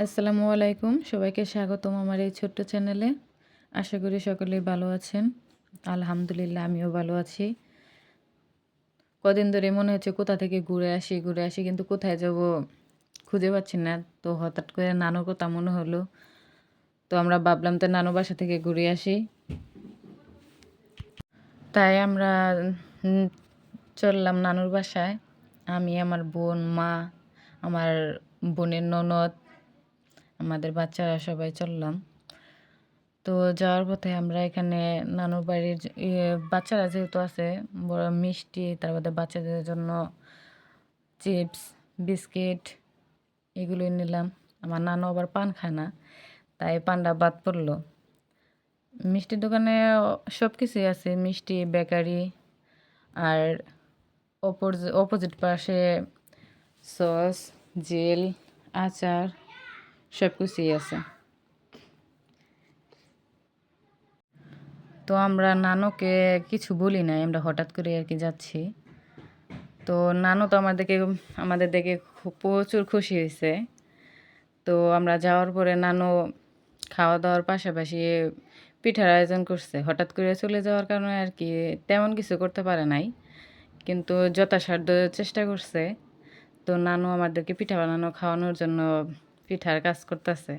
আসসালামু আলাইকুম। সবাইকে স্বাগতম আমার এই ছোট্ট চ্যানেলে। আশা করি সকলেই ভালো আছেন। আলহামদুলিল্লাহ, আমিও ভালো আছি। কদিন ধরে মনে হচ্ছে কোথা থেকে ঘুরে আসি ঘুরে আসি, কিন্তু কোথায় যাব খুঁজে পাচ্ছি না। তো হঠাৎ করে নানুর কথা মনে হলো। তো আমরা ভাবলাম তো নানু বাসা থেকে ঘুরে আসি। তাই আমরা চললাম নানুর বাসায়। আমি, আমার বোন, মা, আমার বোনের ননদ আমাদের বাচ্চারা সবাই চললাম। তো যাওয়ার পথে আমরা এখানে নানুর বাড়ির বাচ্চারা যেহেতু আছে, বড় মিষ্টি, তারপরে বাচ্চাদের জন্য চিপস, বিস্কিট এগুলোই নিলাম। আমার নানু আবার পান খায় না, তাই পানটা বাদ পড়ল। মিষ্টির দোকানে সব কিছুই আছে, মিষ্টি, বেকারি আর অপোজিট পাশে সস, জেল, আচার সব কিছুই আছে। তো আমরা নানুকে কিছু বলি নাই, আমরা হঠাৎ করে আর কি যাচ্ছি। তো নানু তো আমাদেরকে আমাদের দেখে প্রচুর খুশি হয়েছে। তো আমরা যাওয়ার পরে নানু খাওয়া দাওয়ার পাশাপাশি পিঠার আয়োজন করছে। হঠাৎ করে চলে যাওয়ার কারণে আর কি তেমন কিছু করতে পারে নাই, কিন্তু যথাসাধ্য চেষ্টা করছে। তো নানু আমাদেরকে পিঠা বানানো, খাওয়ানোর জন্য পিঠার কাজ করতেছে।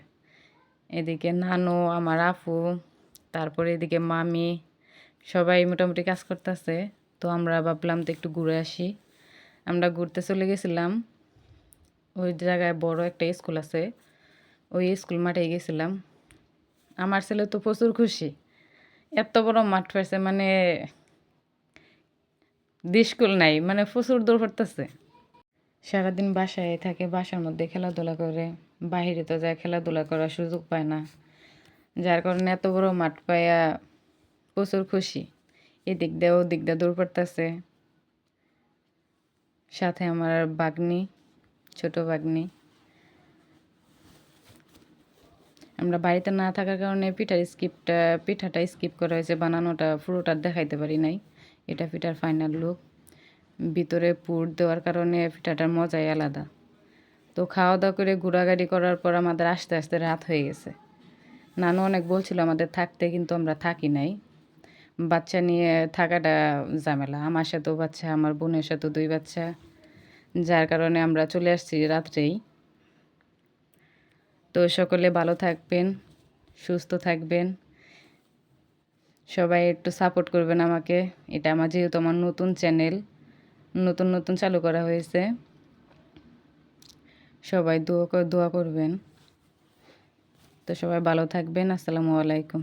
এদিকে নানু, আমার আপু, তারপরে এদিকে মামি, সবাই মোটামুটি কাজ করতেছে। তো আমরা ভাবলাম তো একটু ঘুরে আসি। আমরা ঘুরতে চলে গেছিলাম। ওই জায়গায় বড় একটা স্কুল আছে। ওই স্কুল মাঠে গেছিলাম। আমার ছেলে তো প্রচুর খুশি। এত বড় মাঠ পাইছে মানে স্কুল নাই মানে প্রচুর দৌড় পড়তেছে সারাদিন বাসায় থাকে, বাসার মধ্যে খেলাধুলা করে। বাইরে তো যায় খেলাধুলা করার সুযোগ পায় না। যার কারণে এত বড় মাঠ পাইয়া প্রচুর খুশি। এদিক দিয়ে ওদিক দিয়ে দৌড় পড়তেছে সাথে আমার বাগনি ছোট বাগনি আমরা বাড়িতে না থাকার কারণে পিঠার স্কিপটা, পিঠাটা স্কিপ করা হয়েছে, বানানোটা, পুরোটা দেখাইতে পারি নাই। এটা পিঠার ফাইনাল লুক ভিতরে পুর দেওয়ার কারণে পিঠাটার মজাই আলাদা। তো খাওয়া দাওয়া করে ঘোরাঘুরি করার পর আমাদের আস্তে আস্তে রাত হয়ে গেছে। নানু অনেক বলছিল আমাদের থাকতে কিন্তু আমরা থাকি নাই। বাচ্চা নিয়ে থাকাটা ঝামেলা। আমার সাথেও বাচ্চা, আমার বোনের সাথেও দুই বাচ্চা। যার কারণে আমরা চলে আসছি রাত্রেই। তো সকলে ভালো থাকবেন, সুস্থ থাকবেন। সবাই একটু সাপোর্ট করবেন আমাকে। এটা আমার যেহেতু আমার নতুন চ্যানেল নতুন নতুন চালু করা হয়েছে। সবাই দোয়া দোয়া করবেন। তো সবাই ভালো থাকবেন। আসসালামু আলাইকুম।